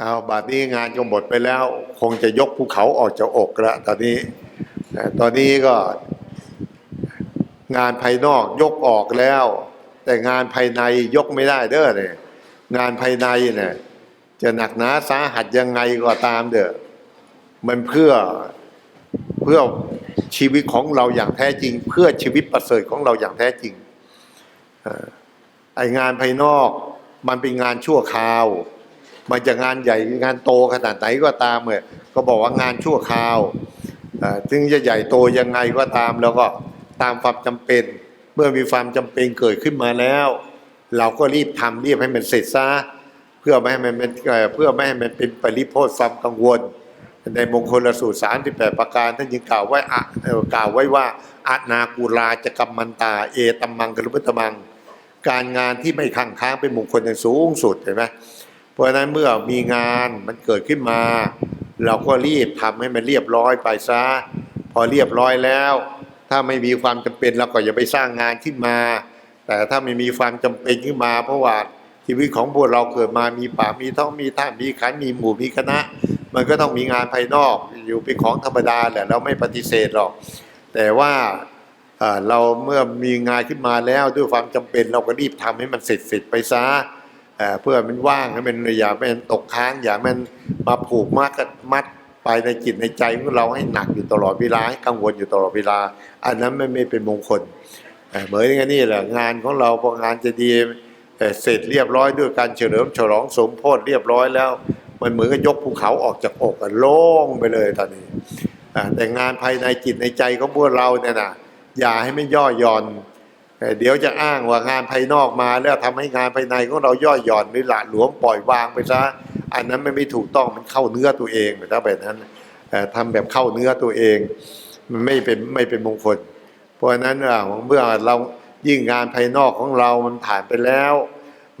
เอาบัดนี้งานก็หมดไปแล้ว คงจะยกภูเขาออกจากอกแล้วตอนนี้ตอนนี้ก็ งานภายนอกยกออกแล้ว แต่งานภายในยกไม่ได้เด้อเนี่ยงานภายในเนี่ยจะหนักหนาสาหัสยังไงก็ตามเด้อมันเพื่อเพื่อชีวิตของเราอย่างแท้จริง เพื่อชีวิตประเสริฐของเราอย่างแท้จริงไองานภายนอกมันเป็นงานชั่วคราว มันจะงานใหญ่งานโตขนาดไหนก็ตามเนี่ยก็บอกว่างานชั่วคราวถึงจะใหญ่โตยังไงก็ตามแล้วก็ตามความจำเป็น เมื่อมีความจำเป็นเกิดขึ้นมาแล้ว เราก็รีบทำรีบให้มันเสร็จซะเพื่อไม่ให้มันเป็นเพื่อไม่ให้มันเป็นปริโภทความกังวล ในมงคลสูตร38ปดประการท่านยังกล่าวไว้กล่าวไว้ว่าอานากูลาจะกรรมันตา เอตัมมังกรุปตมัง การงานที่ไม่ขังค้างเป็นมงคลอย่างสูงสุดเห็นไหม ราะฉะนั้นเมื่อมีงานมันเกิดขึ้นมา เราก็รีบทำให้มันเรียบร้อยไปซะ พอเรียบร้อยแล้ว ถ้าไม่มีความจำเป็นเราก็อย่าไปสร้างงานขึ้นมา แต่ถ้าไม่มีความจำเป็นขึ้นมา เพราะว่าชีวิตของพวกเราเกิดมามีป่ามีท้องมีท่ามีขันมีหมู่มีคณะ มันก็ต้องมีงานภายนอกอยู่เป็นของธรรมดาแหละเราไม่ปฏิเสธหรอก แต่ว่าเอ่อเราเมื่อมีงานขึ้นมาแล้วด้วยความจำเป็นเราก็รีบทำให้มันเสร็จเสร็จไปซะ เอ่อเพื่อมันว่างให้มันอย่าให้มันตกค้าง อย่าให้มันมาผูกมัดกับมัดไปในจิตในใจของเราให้หนักอยู่ตลอดเวลาให้กังวลอยู่ตลอดเวลา อันนั้นไม่ไม่เป็นมงคลเหมือนกันนี่แหละงานของเราพองานจะดีเสร็จเรียบร้อยด้วยการเฉลิมฉลองสมโพธิเรียบร้อยแล้ว มันเหมือนกับยกภูเขาออกจากอกโล่งไปเลยตอนนี้แต่งานภายในจิตในใจของพวกเราเนี่ยนะอย่าให้ไม่ย่อหย่อน เดี๋ยวจะอ้างว่างานภายนอกมาแล้วทำให้งานภายในของเราย่อหย่อนหรือหละหลวมปล่อยวางไปซะอันนั้นไม่ไม่ถูกต้องมันเข้าเนื้อตัวเองถ้าแบบนั้นเอ่ทำแบบเข้าเนื้อตัวเอง มันไม่เป็นไม่เป็นมงคล เพราะฉะนั้นเมื่อเรายิ่งงานภายนอกของเรามันผ่านไปแล้ว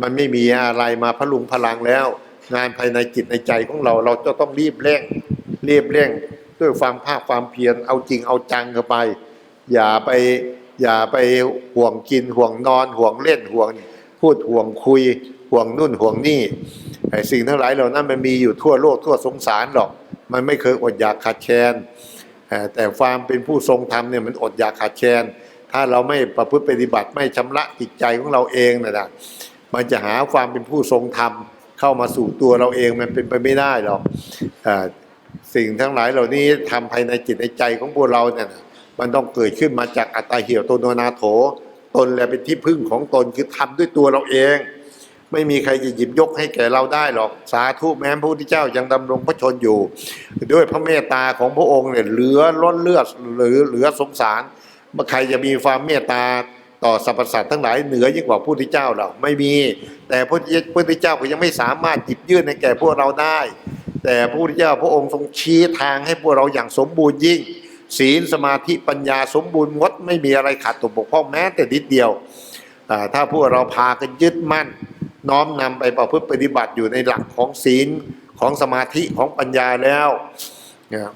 มันไม่มีอะไรมาพลุงพลังแล้ว งานภายในจิตในใจของเราเราจะต้องรีบเร่งรีบเร่ง ด้วยความภาคความเพียรเอาจริงเอาจังเข้าไป อย่าไป อย่าไปห่วงกินห่วงนอนห่วงเล่นห่วงพูดห่วงคุย ห่วงนู่นห่วงนี่ไอ้สิ่งทั้งหลายเหล่านั้นมันมีอยู่ทั่วโลกทั่วสงสารหรอก มันไม่เคยอดอยากขาดแคลนแต่ความเป็นผู้ทรงธรรมเนี่ยมันอดอยากขาดแคลนถ้าเราไม่ประพฤติปฏิบัติไม่ชำระจิตใจของเราเองนะนะมันจะหาความเป็นผู้ทรงธรรมเข้ามาสู่ตัวเราเองมันเป็นไปไม่ได้หรอกสิ่งทั้งหลายเหล่านี้ทำภายในจิตในใจของพวกเราเนี่ยนะ มันต้องเกิดขึ้นมาจากอัตตาเหี่ยวตโนนาโถ ตนแหละเป็นที่พึ่งของตนคือทำด้วยตัวเราเอง ไม่มีใครจะหยิบยกให้แก่เราได้หรอกสาธุแม้พระพุทธเจ้ายังดำรงพระชนอยู่ ด้วยพระเมตตาของพระองค์เนี่ยเหลือล้นเลือดหรือเหลือสงสารเมื่อใครจะมีความเมตตาต่อสรรพสัตว์ทั้งหลายเหนือยิ่งกว่าพระพุทธเจ้าหรอกไม่มี แต่พระพุทธเจ้าก็ยังไม่สามารถหยิบยื่นให้แก่พวกเราได้ แต่พระพุทธเจ้าพระองค์ทรงชี้ทางให้พวกเราอย่างสมบูรณ์ยิ่ง ศีลสมาธิปัญญาสมบูรณ์งดไม่มีอะไรขาดตกบกพร่องแม้แต่นิดเดียว ถ้าพวกเราพากันยึดมั่น น้อมนำไปประพฤติปฏิบัติอยู่ในหลักของศีลของสมาธิของปัญญาแล้วนะ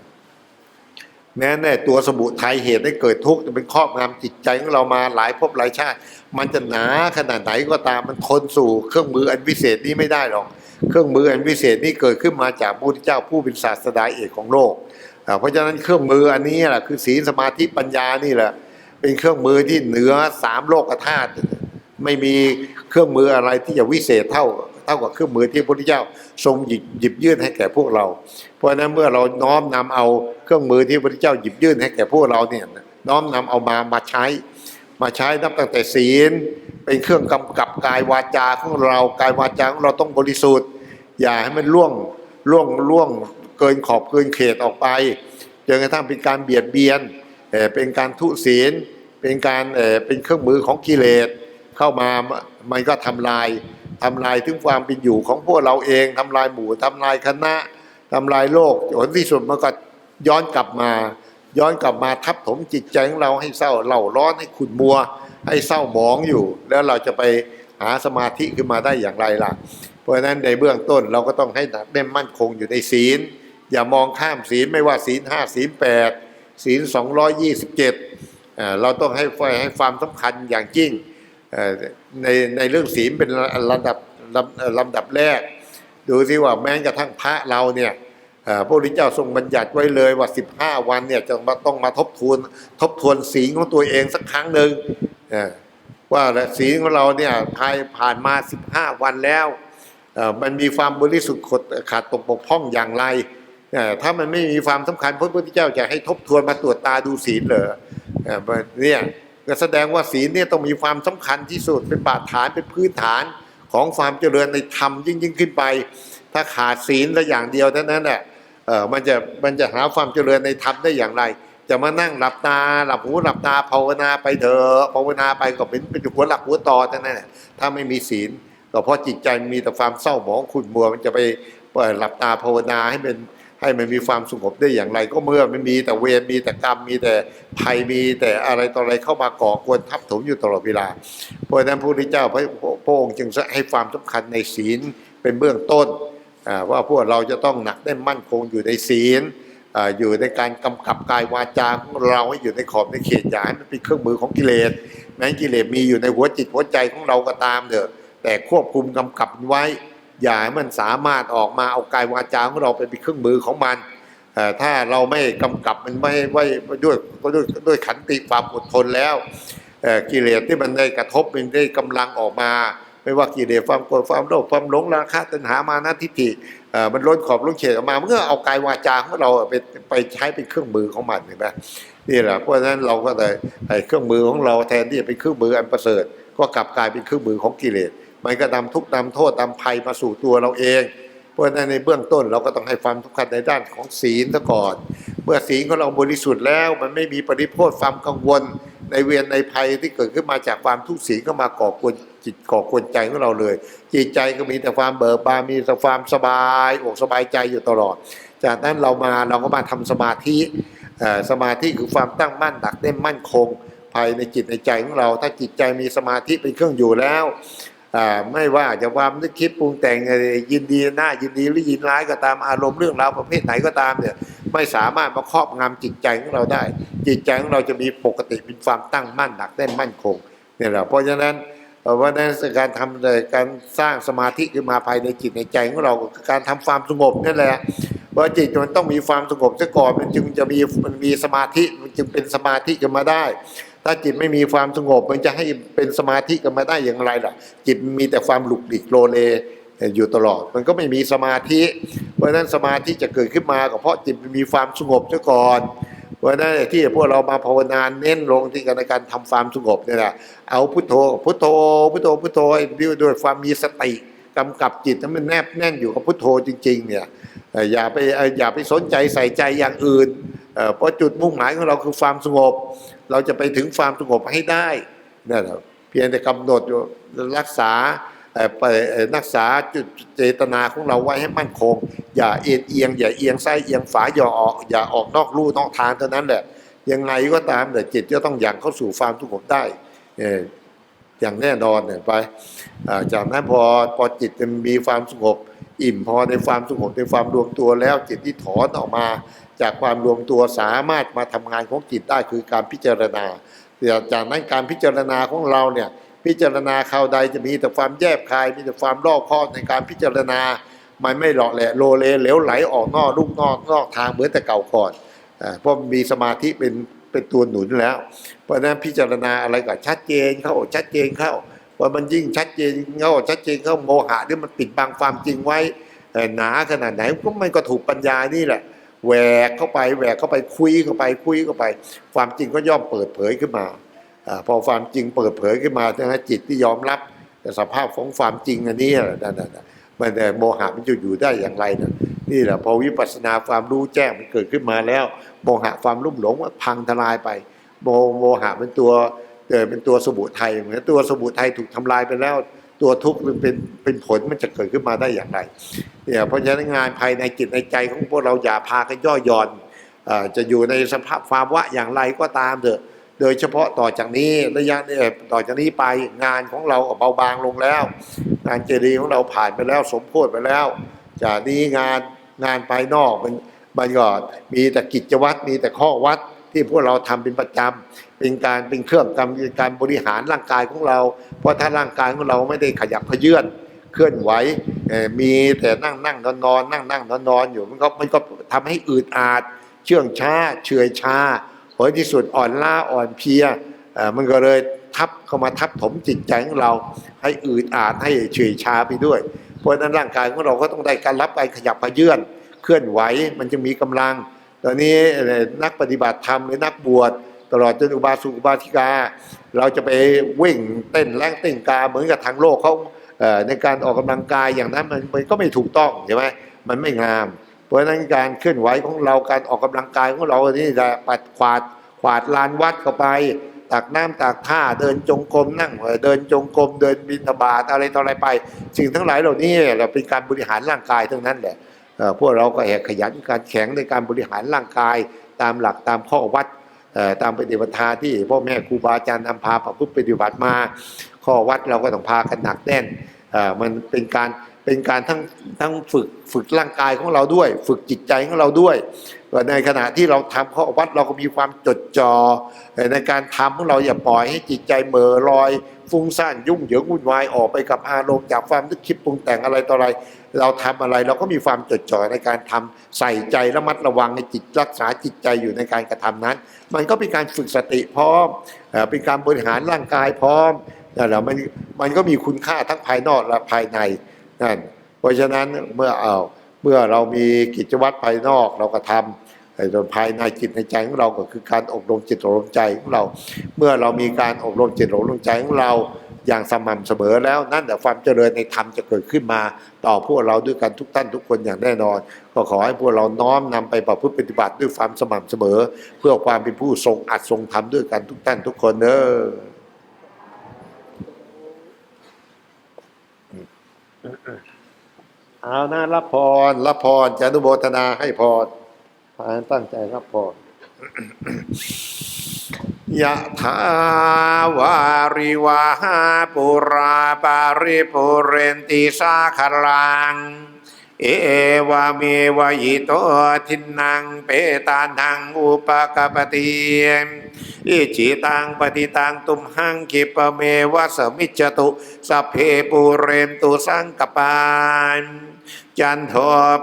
แม้แต่ตัวสมุทัยเหตุให้เกิดทุกข์จะเป็นครอบงำจิตใจของเรามาหลายภพหลายชาติ มันจะหนาขนาดไหนก็ตามมันทนสู่เครื่องมืออันวิเศษนี้ไม่ได้หรอก เครื่องมืออันวิเศษนี้เกิดขึ้นมาจากพระพุทธเจ้าผู้เป็นศาสดาเอกของโลก เพราะฉะนั้นเครื่องมืออันนี้แหละคือศีลสมาธิปัญญานี่แหละ เป็นเครื่องมือที่เหนือสามโลกธาตุไม่มีเครื่องมืออะไรที่จะวิเศษเท่าเท่ากับเครื่องมือที่พระพุทธเจ้าทรงหยิบหยิบยื่นให้แก่พวกเรา เพราะฉะนั้นเมื่อเราน้อมนำเอาเครื่องมือที่พระพุทธเจ้าหยิบยื่นให้แก่พวกเราเนี่ยน้อมนำเอามามาใช้ มาใช้นับตั้งแต่ศีล เป็นเครื่องกำกับกายวาจาของเรากายวาจาของเราต้องบริสุทธิ์ อย่าให้มันล่วงล่วงล่วง เกินขอบเกินเขตออกไปจนกระทั่งเป็นการเบียดเบียนเป็นการทุศีล เป็นการเป็นเครื่องมือของกิเลสเข้ามามันก็ทำลายทำลายถึงความเป็นอยู่ของพวกเราเองทำลายหมู่ทำลายคณะทำลายโลกผลที่สุดมันก็ย้อนกลับมา ย้อนกลับมาทับถมจิตใจของเราให้เศร้าเล่าร้อนให้ขุ่นมัว ให้เศร้าหมองอยู่ แล้วเราจะไปหาสมาธิขึ้นมาได้อย่างไรล่ะ เพราะฉะนั้นในเบื้องต้นเราก็ต้องให้หนักแน่นมั่นคงอยู่ในศีล อย่ามองข้ามศีลไม่ว่าศีลห้าศีลแปดศีลสองร้อยยี่สิบเจ็ดเราต้องให้ไฟให้ความสำคัญอย่างยิ่งในในเรื่องศีลเป็นลำดับลำลำดับแรก ดูสิว่าแม้กระทั่งพระเราเนี่ยพระพุทธเจ้าทรงบัญญัติไว้เลยว่า 15 วันเนี่ยจะมาต้องมาทบทวนทบทวนศีลของตัวเองสักครั้งหนึ่งว่าศีลของเราเนี่ยภายผ่านมา 15 วันแล้ว มันมีความบริสุทธิ์ขาดตกบกพร่องอย่างไร ถ้ามันไม่มีความสำคัญพระพุทธเจ้าจะให้ทบทวนมาตรวจตาดูศีลเหรอเนี่ยก็แสดงว่าศีลเนี่ยต้องมีความสำคัญที่สุดเป็นบาดฐานเป็นพื้นฐานของความเจริญในธรรมยิ่งยิ่งขึ้นไป ถ้าขาดศีลละอย่างเดียวเท่านั้นแหละเออมันจะมันจะหาความเจริญในธรรมได้อย่างไร จะมานั่งหลับตาหลับหูหลับตาภาวนาไปเถอะภาวนาไปก็เป็นเป็นหัวหลักหัวต่อเท่านั้นแหละถ้าไม่มีศีลก็เพราะจิตใจมีแต่ความเศร้าหมองขุ่นมัวมันจะไปหลับตาภาวนาให้เป็น ให้มันมีความสงบได้อย่างไรก็เมื่อมันมีแต่เวรมีแต่กรรมมีแต่ภัยมีแต่อะไรต่ออะไรเข้ามาก่อกวนทับถมอยู่ตลอดเวลา เพราะฉะนั้นพระพุทธเจ้าพระองค์จึงให้ความสำคัญในศีลเป็นเบื้องต้นว่าพวกเราจะต้องหนักแน่นมั่นคงอยู่ในศีลออยู่ในการกำกับกายวาจาของเราให้อยู่ในขอบในเขตอย่าให้มันเป็นเครื่องมือของกิเลสแม้กิเลสมีอยู่ในหัวจิตหัวใจของเราก็ตามเถอะแต่ควบคุมกำกับไว้ อย่าให้มันสามารถออกมาเอากายวาจาของเราไปเป็นเครื่องมือของมันถ้าเราไม่กำกับมันไม่ไว้ด้วยด้วยด้วยขันติความอดทนแล้วกิเลสที่มันได้กระทบมันได้กำลังออกมา ไม่ว่ากิเลสความโกรธความโลภความหลงราคะตัณหามานะทิฏฐิมันล้นขอบล้นเขตออกมาเมันก็เอากายวาจาของเราไปไปใช้เป็นเครื่องมือของมันเห็นไหมนี่แหละเพราะฉะนั้นเราก็เลยเครื่องมือของเราแทนที่จะเป็นเครื่องมืออันประเสริฐ ก็กลับกลายเป็นเครื่องมือของกิเลส มันก็นำทุกข์นำโทษนำภัยมาสู่ตัวเราเอง เพราะฉะนั้นในเบื้องต้นเราก็ต้องให้ความสำคัญในด้านของศีลซะก่อน เมื่อศีลของเราบริสุทธิ์แล้ว มันไม่มีปริโภทความกังวล ในเวียนในภัยที่เกิดขึ้นมาจากความทุกข์ศีลก็มาก่อกวนจิตก่อกวนใจของเราเลย จิตใจก็มีแต่ความเบิกบานมีแต่ความสบายอกสบายใจอยู่ตลอด จากนั้นเรามาเราก็มาทำสมาธิสมาธิคือความตั้งมั่นหนักแน่นมั่นคงภายในจิตในใจของเรา ถ้าจิตใจมีสมาธิเป็นเครื่องอยู่แล้ว ไม่ว่าจะความนึกคิดปรุงแต่งอะไรยินดีหน้ายินดีหรือยินร้ายก็ตามอารมณ์เรื่องราวประเภทไหนก็ตามเนี่ยไม่สามารถมาครอบงำจิตใจของเราได้ จิตใจของเราจะมีปกติเป็นความตั้งมั่นหนักแน่นมั่นคงเนี่ยแหละเพราะฉะนั้นเอ่อวันนั้นการทำการสร้างสมาธิขึ้นมาภายในจิตในใจของเราคือการทำความสงบนั่นแหละเพราะจิตมันต้องมีความสงบซะก่อนมันจึงจะมีมันมีสมาธิมันจึงเป็นสมาธิขึ้นมาได้ ถ้าจิตไม่มีความสงบ มันจะให้เป็นสมาธิกันมาได้อย่างไรล่ะ จิตมีแต่ความหลุกหลีกโลเลอยู่ตลอด มันก็ไม่มีสมาธิ เพราะฉะนั้นสมาธิจะเกิดขึ้นมาก็เพราะจิตมีความสงบซะก่อนเพราะนั้นที่พวกเรามาภาวนาเน้นลงที่การในการทำความสงบเนี่ยแหละเอาพุทโธพุทโธพุทโธพุทโธด้วยความมีสติกำกับจิตให้มันแนบแน่นอยู่กับพุทโธจริง ๆ เนี่ยอย่าไปอย่าไปสนใจใส่ใจอย่างอื่นเพราะจุดมุ่งหมายของเราคือความสงบ เราจะไปถึงความสงบให้ได้นั่นเพียงแต่กำหนดอยู่รักษาไปเอ่อรักษาจุดเจตนาของเราไว้ให้มั่นคง อย่าเอียงเอียง อย่าเอียงซ้ายเอียงฝาอย่าออกอย่าออกนอกลู่นอกทางเท่านั้นแหละยังไงก็ตามแต่จิตจะต้องอย่างเข้าสู่ความสงบได้อย่างแน่นอนเนี่ยไปจากนั้นพอพอจิตมีความสงบ อิ่มพอในความสงบในความรวมตัวแล้วจิตที่ถอนออกมา จากความรวมตัวสามารถมาทำงานของจิตได้คือการพิจารณาจากนั้นการพิจารณาของเราเนี่ยพิจารณาคราวใดจะมีแต่ความแยบคายมีแต่ความรอบคอบในการพิจารณา มันไม่หลอกแหละโลเลเหลวไหลออกนอกลูกนอกนอกทางเหมือนแต่เก่าก่อนเพราะมีสมาธิเป็นเป็นตัวหนุนแล้ว เพราะนั้นพิจารณาอะไรก็ชัดเจนเข้าชัดเจนเข้า ว่ามันยิ่งชัดเจนเข้าชัดเจนเข้าโมหะที่มันปิดบังความจริงไว้หนาขนาดไหนก็มันก็ถูกปัญญานี่แหละแหวกเข้าไปแหวกเข้าไปคุยเข้าไปคุยเข้าไป ความจริงก็ย่อมเปิดเผยขึ้นมาอพอความจริงเปิดเผยขึ้นมานะจิตที่ยอมรับสภาพของความจริงอันนี้แหละนั่นน่ะมันโมหะมันจะอยู่ได้อย่างไรนะนี่แหละพอวิปัสสนาความรู้แจ้งมันเกิดขึ้นมาแล้ว โมหะความรุ่มหลงมันพังทลายไป โมโมหะเป็นตัว เกิดเป็นตัวสมุทัยเหมือนตัวสมุทัยถูกทำลายไปแล้ว ตัวทุกข์มันเป็นเป็นผลมันจะเกิดขึ้นมาได้อย่างไรเนี่ยเพราะฉะนั้นงานภายในจิตในใจของพวกเราอย่าพากันย่อหย่อนจะอยู่ในสภาพภาวะอย่างไรก็ตามเถอะโดยเฉพาะต่อจากนี้ระยะนี้ต่อจากนี้ไปงานของเราเบาบางลงแล้ว งานเจดีย์ของเราผ่านไปแล้วสมโพธิไปแล้ว จากนี้งานงานภายนอกมันมันก็มีแต่กิจวัตรมีแต่ข้อวัด ที่พวกเราทำเป็นประจำเป็นการเป็นเครื่องกำเป็นการบริหารร่างกายของเรา เพราะถ้าร่างกายของเราไม่ได้ขยับเขยื่อนเคเคลื่อนไหวมีแต่นั่งนั่งนอนนอนนั่งนั่งนอนนอนอยู่มันก็มันก็ทำให้อืดอาด เชื่องช้าเฉื่อยชาผลที่สุดอ่อนล้าอ่อนเพลียมันก็เลยทับเข้ามาทับถมจิตใจของเราให้อืดอาดให้เฉื่อยชาไปด้วย เพราะนั้นร่างกายของเราก็ต้องได้การรับการขยับขยื่นเคลื่อนไหวมันจะมีกำลัง ตอนนี้นักปฏิบัติธรรมหรือนักบวชตลอดจนอุบาสกอุบาสิกา เราจะไปวิ่งเต้นแรงเต้นกาเหมือนกับทางโลกเขาในการออกกำลังกายอย่างนั้นมันมันก็ไม่ถูกต้องใช่ไหมมันไม่งาม เพราะฉะนั้นการเคลื่อนไหวของเราการออกกำลังกายของเรานี่จะปัดขวาดขวาดลานวัดเข้าไปตักน้ำตักท่าเดินจงกรมนั่งเดินจงกรมเดินบินทบาทอะไรต่ออะไรไป สิ่งทั้งหลายเหล่านี้เราเป็นการบริหารร่างกายทั้งนั้นแหละ พวกเราก็แหกขยันการแข็งในการบริหารร่างกายตามหลักตามข้อวัดตามปฏิบัติที่พ่อแม่ครูบาอาจารย์นำพาประพฤติปฏิบัติมา ข้อวัดเราก็ต้องพากันหนักแน่นมันเป็นการเป็นการทั้งทั้งฝึกฝึกร่างกายของเราด้วย ฝึกจิตใจของเราด้วยในขณะที่เราทำข้อวัดเราก็มีความจดจ่อเอ่อในการทำของเราอย่าปล่อยให้จิตใจเมอลอยฟุ้งซ่านยุ่งเหยิงวุ่นวายออกไปกับอารมณ์จากความนึกคิดปรุงแต่งอะไรต่ออะไร เราทำอะไรเราก็มีความจดจ่อในการทำใส่ใจระมัดระวังในจิตรักษาจิตใจอยู่ในการกระทำนั้น มันก็เป็นการฝึกสติพร้อมเป็นการบริหารร่างกายพร้อมนั่นแหละมันมันก็มีคุณค่าทั้งภายนอกและภายในนั่นเพราะฉะนั้นเมื่อเอาเมื่อเรามีกิจวัตรภายนอกเราก็ทำแต่ส่วนภายในจิตในใจของเราก็คือการอบรมจิตอบรมใจของเรา เมื่อเรามีการอบรมจิตอบรมใจของเรา อย่างสม่ำเสมอแล้วนั่นแต่ความเจริญในธรรมจะเกิดขึ้นมา ต่อพวกเราด้วยกันทุกท่านทุกคนอย่างแน่นอน ก็ขอให้พวกเราน้อมนำไปประพฤติปฏิบัติด้วยความสม่ำเสมอ เพื่อความเป็นผู้ทรงอัดทรงธรรมด้วยกันทุกท่านทุกคนเนอเอานะรับพรรับพรจะอนุโมทนาให้พรพานตั้งใจรับพร ยะถาวาริวาหาปุราปาริปุเรนติสาคลัง เอวาเมวะยิโตทินังเปตานังอุปกปปติอิจิตังปฏิตังตุมหังคิปเมวะสมิจตุสเพปุเรนตุสังกปาน จันโท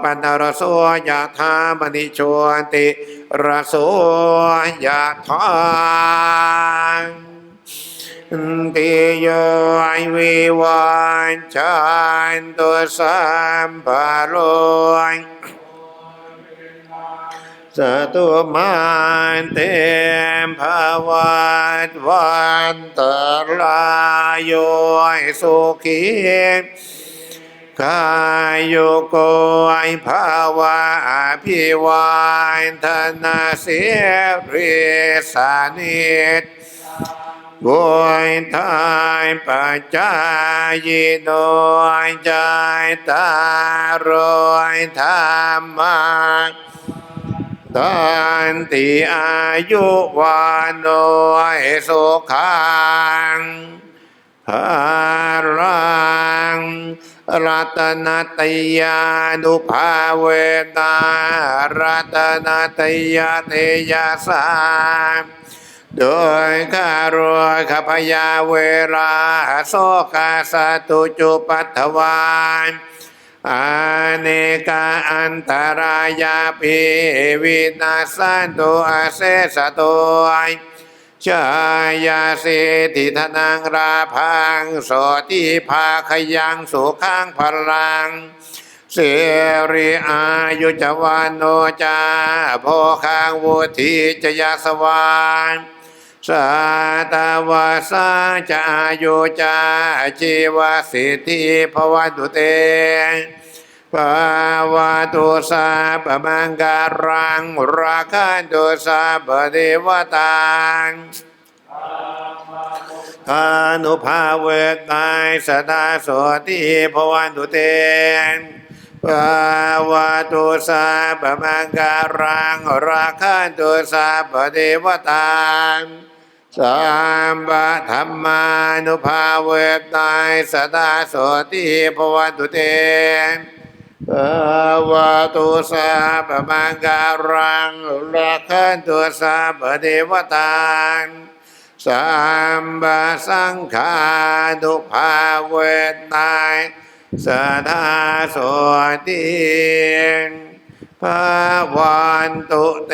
ปนรโสยะธามณิโชติรโสยะธาติโยไอวิวันชันตุสัมภโรยสตุมันเตมภวัตวันตรายโยสุขี กายโยโกไอภาวะอภิวันธนาเสรีสานิตบวยทายปัจจายโนยใจตารอยธรรมะตันติอายุวานโนยสุขังภารัง รัตนตยานุภาเวนารัตนตยาเทยาสามโดยข้ารวยขพยาเวลาโสกาสตุจุปัตถวานอเนกาอันตรายาภิวินาสันตุอาเสสตุย ชายาสิทธิธนังราพังโสติภาขยังสุขังพลัง เสรีอายุจวานโนจาโพคังวุธิจยาสวานสาตาวาสาจายุจาชีวสิทธิภวันตุเต ภาวะตุสาปมังการังราคันตุสาปเทวตังอนุภาเวกายสดาโสติภวันตุเตนภาวะตุสาปมังการังราคันตุสาปเทวตังสัมปะธรรมานุภาเวกายสดาโสติภวันตุเตน ภาวะตุสาปมังการังราคันตุสาปเทวตังสัมบาสังขานุภาเวทนายสทาโสติภาวันตุเต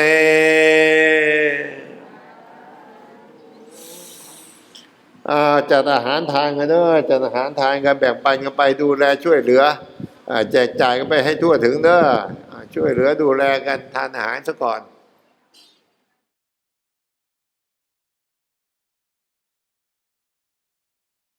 อจัดอาหารทานกันเนอะจัดอาหารทานกันแบ่งปันกันไปดูแลช่วยเหลือ แจกจ่ายกันไปให้ทั่วถึงเนอะอ่าช่วยเหลือดูแลกันทานอาหารซะก่อน